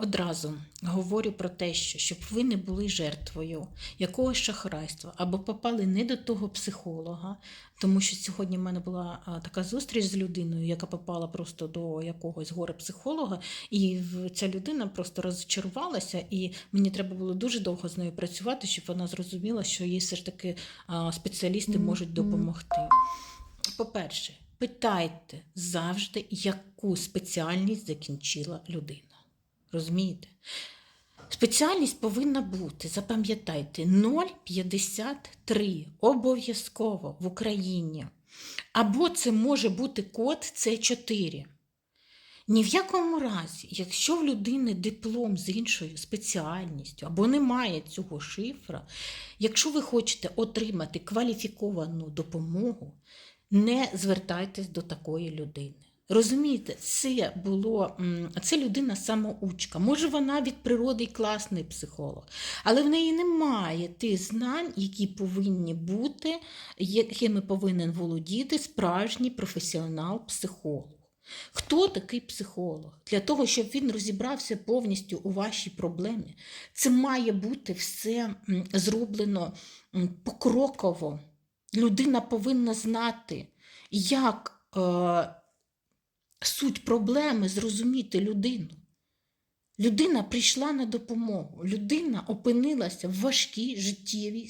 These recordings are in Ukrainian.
Одразу говорю про те, що щоб ви не були жертвою якогось шахрайства або попали не до того психолога, тому що сьогодні в мене була така зустріч з людиною, яка попала просто до якогось горе психолога, і ця людина просто розчарувалася, і мені треба було дуже довго з нею працювати, щоб вона зрозуміла, що їй все ж таки спеціалісти можуть допомогти. По-перше, питайте завжди, яку спеціальність закінчила людина. Розумієте? Спеціальність повинна бути, запам'ятайте, 0,53 обов'язково в Україні. Або це може бути код С4. Ні в якому разі, якщо в людини диплом з іншою спеціальністю або немає цього шифра, якщо ви хочете отримати кваліфіковану допомогу, не звертайтесь до такої людини. Розумієте, це було це людина самоучка. Може, вона від природи й класний психолог, але в неї немає тих знань, які повинні бути, якими повинен володіти справжній професіонал-психолог. Хто такий психолог? Для того, щоб він розібрався повністю у вашій проблемі, це має бути все зроблено покроково. Людина повинна знати, як е, суть проблеми зрозуміти людину. Людина прийшла на допомогу, людина опинилася в важкій життєвій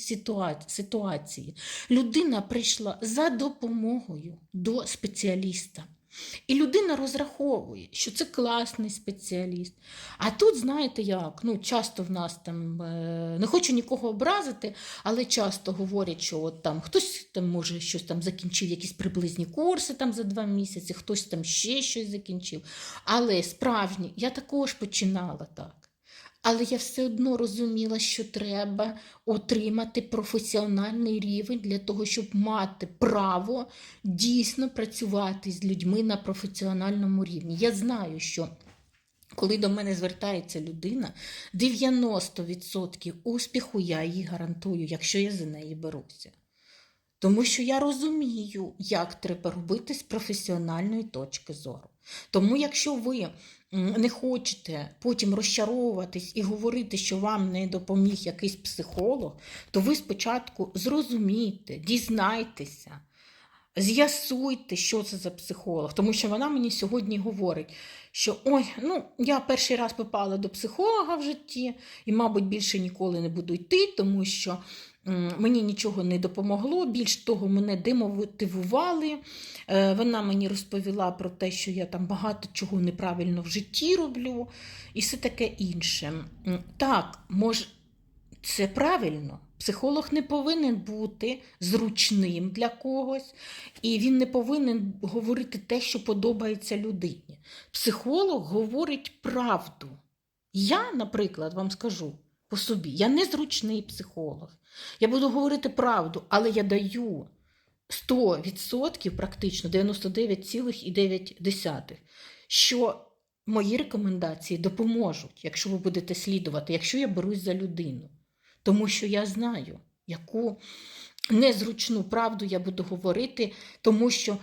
ситуації. Людина прийшла за допомогою до спеціаліста. І людина розраховує, що це класний спеціаліст. А тут, знаєте як, ну, часто в нас там, е, не хочу нікого образити, але часто говорять, що от там хтось там може щось там закінчив, якісь приблизні курси там за два місяці, хтось там ще щось закінчив. Але справжні, я також починала так. Але я все одно розуміла, що треба отримати професіональний рівень для того, щоб мати право дійсно працювати з людьми на професіональному рівні. Я знаю, що коли до мене звертається людина, 90% успіху я їй гарантую, якщо я за неї беруся. Тому що я розумію, як треба робити з професіональної точки зору. Тому, якщо ви не хочете потім розчаровуватись і говорити, що вам не допоміг якийсь психолог, то ви спочатку зрозумійте, дізнайтеся, з'ясуйте, що це за психолог. Тому що вона мені сьогодні говорить, що ой, ну я перший раз попала до психолога в житті і, мабуть, більше ніколи не буду йти, тому що мені нічого не допомогло. Більш того, мене демотивували. Е, Вона мені розповіла про те, що я там багато чого неправильно в житті роблю, і все таке інше. Так, може, це правильно. Психолог не повинен бути зручним для когось, і він не повинен говорити те, що подобається людині. Психолог говорить правду. Я, наприклад, вам скажу по собі, я не зручний психолог. Я буду говорити правду, але я даю 100%, практично 99,9, що мої рекомендації допоможуть, якщо ви будете слідувати, якщо я берусь за людину. Тому що я знаю, яку незручну правду я буду говорити, тому що,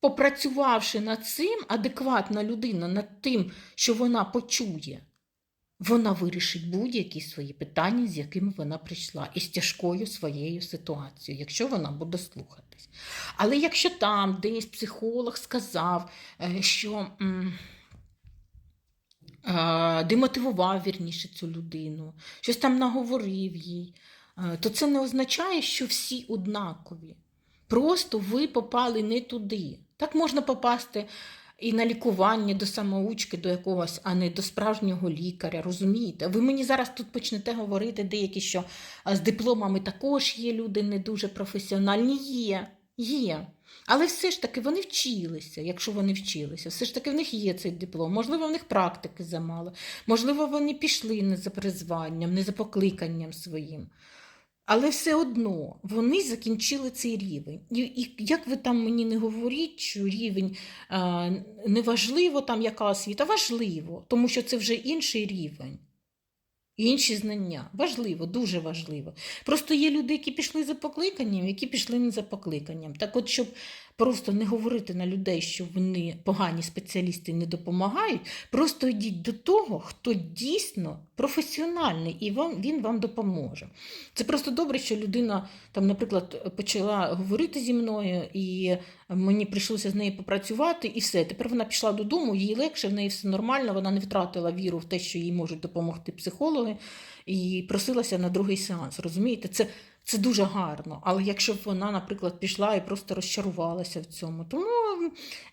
попрацювавши над цим, адекватна людина над тим, що вона почує, вона вирішить будь-які свої питання, з якими вона прийшла, і з тяжкою своєю ситуацією, якщо вона буде слухатись. Але якщо там десь психолог сказав, е, що. е, демотивував вірніше цю людину, щось там наговорив їй, е, то це не означає, що всі однакові. Просто ви попали не туди. Так можна попасти і на лікування до самоучки, до якогось, а не до справжнього лікаря. Розумієте? Ви мені зараз тут почнете говорити деякі, що з дипломами також є люди не дуже професіональні. Є, є. Але все ж таки вони вчилися, якщо вони вчилися, все ж таки в них є цей диплом. Можливо, в них практики замало, можливо, вони пішли не за призванням, не за покликанням своїм. Але все одно вони закінчили цей рівень. І, як ви там мені не говоріть, що рівень не неважливо, там яка освіта, важливо, тому що це вже інший рівень. Інші знання. Важливо, дуже важливо. Просто є люди, які пішли за покликанням, які пішли не за покликанням. Так от, щоб просто не говорити на людей, що вони погані спеціалісти і не допомагають. Просто йдіть до того, хто дійсно професіональний, і вам він вам допоможе. Це просто добре, що людина там, наприклад, почала говорити зі мною, і мені прийшлося з нею попрацювати, і все. Тепер вона пішла додому, їй легше, в неї все нормально, вона не втратила віру в те, що їй можуть допомогти психологи, і просилася на другий сеанс. Розумієте, це. Це дуже гарно, але якщо б вона, наприклад, пішла і просто розчарувалася в цьому, тому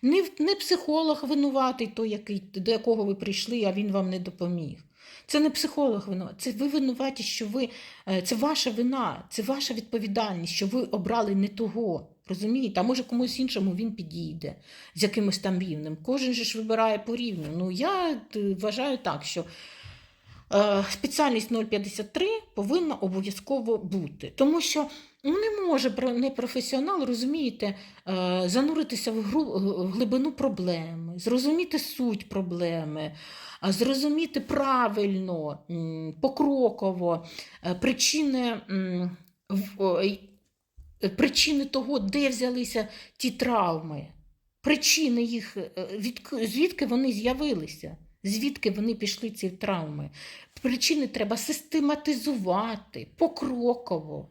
не, не психолог винуватий, той, який, до якого ви прийшли, а він вам не допоміг. Це не психолог винуватий, це ви винуваті, що ви е, це ваша вина, це ваша відповідальність, що ви обрали не того. Розумієте? А може комусь іншому він підійде з якимось там рівнем. Кожен же ж вибирає по рівню. Ну я е, вважаю так, що. Е, Спеціальність 053 повинна обов'язково бути, тому що ну, не може про- непрофесіонал, розумієте, е, зануритися в глибину проблеми, зрозуміти суть проблеми, зрозуміти правильно, покроково е, причини, причини того, де взялися ті травми, причини їх, звідки вони з'явилися. Звідки вони пішли ці травми? Причини треба систематизувати покроково.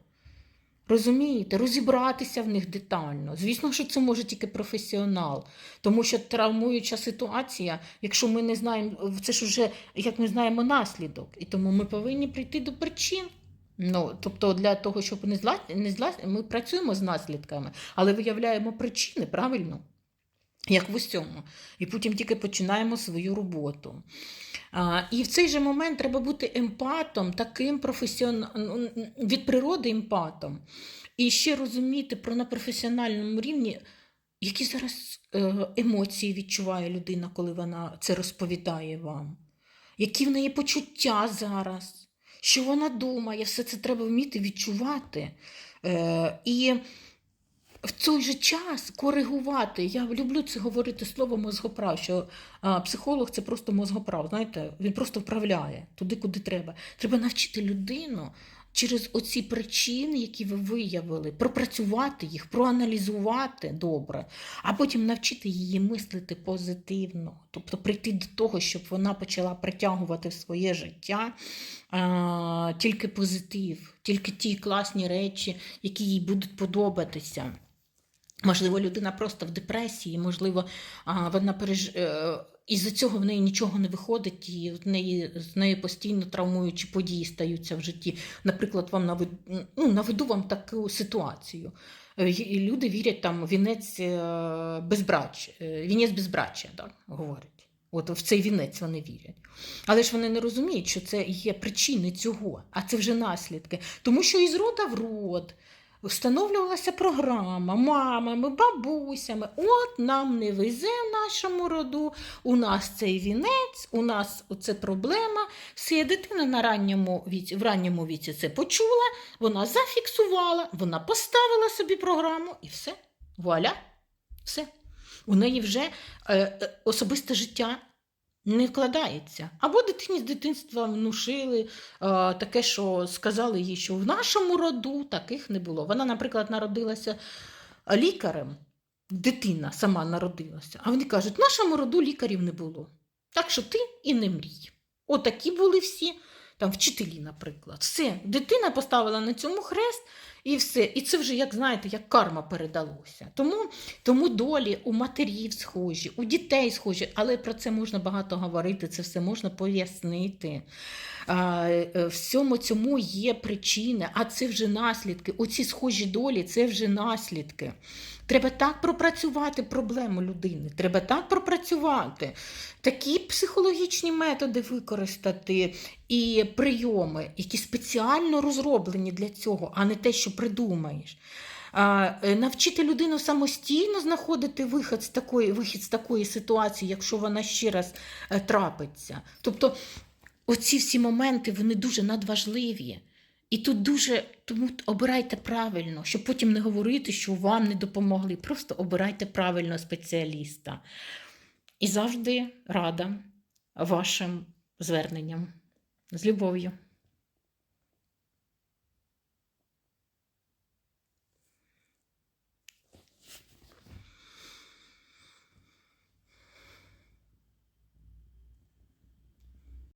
Розумієте, розібратися в них детально. Звісно, що це може тільки професіонал, тому що травмуюча ситуація, якщо ми не знаємо, це ж вже як ми знаємо наслідок, і тому ми повинні прийти до причин. Ну, тобто, для того, щоб не зла, не зла, ми працюємо з наслідками, але виявляємо причини правильно, як в усьому. І потім тільки починаємо свою роботу. А, і в цей же момент треба бути емпатом, таким професіоналом від природи емпатом. І ще розуміти про на професіональному рівні, які зараз е, емоції відчуває людина, коли вона це розповідає вам, які в неї почуття зараз, що вона думає, все це треба вміти відчувати. Е, і в той же час коригувати. Я люблю це говорити слово мозгоправ, що а, психолог це просто мозгоправ. Знаєте, він просто вправляє туди, куди треба. Треба навчити людину через оці причини, які ви виявили, пропрацювати їх, проаналізувати добре, а потім навчити її мислити позитивно, тобто прийти до того, щоб вона почала притягувати в своє життя а, тільки позитив, тільки ті класні речі, які їй будуть подобатися. Можливо, людина просто в депресії, можливо, вона переж... е, із-за цього в неї нічого не виходить, і в неї, з нею постійно травмуючі події стаються в житті. Наприклад, вам навед... ну, наведу вам таку ситуацію. Е, і Люди вірять там вінець е, безбрач... вінець безбраччя, так, говорять. От в цей вінець вони вірять. Але ж вони не розуміють, що це є причини цього, а це вже наслідки. Тому що із рода в род встановлювалася програма мамами, бабусями. От нам не везе в нашому роду, у нас цей вінець, у нас це проблема. Все, дитина на ранньому віці, в ранньому віці це почула, вона зафіксувала, вона поставила собі програму і все. Вуаля, все. У неї вже е, е, особисте життя не вкладається. Або дитині з дитинства внушили е, таке, що сказали їй, що в нашому роду таких не було. Вона, наприклад, народилася лікарем, дитина сама народилася, а вони кажуть, в нашому роду лікарів не було. Так що ти і не мрій. Отакі були всі. Там вчителі, наприклад, все, дитина поставила на цьому хрест і все. І це вже, як знаєте, як карма передалося. Тому, тому долі у матерів схожі, у дітей схожі, але про це можна багато говорити, це все можна пояснити. Е, Всьому цьому є причини, а це вже наслідки. Оці схожі долі це вже наслідки. Треба так пропрацювати проблему людини. Треба так пропрацювати, такі психологічні методи використати і прийоми, які спеціально розроблені для цього, а не те, що придумаєш. А, е, навчити людину самостійно знаходити вихід з такої, вихід з такої ситуації, якщо вона ще раз е, трапиться. Тобто, оці всі моменти вони дуже надважливі. І тут дуже тому обирайте правильно, щоб потім не говорити, що вам не допомогли. Просто обирайте правильно спеціаліста. І завжди рада вашим зверненням. З любов'ю.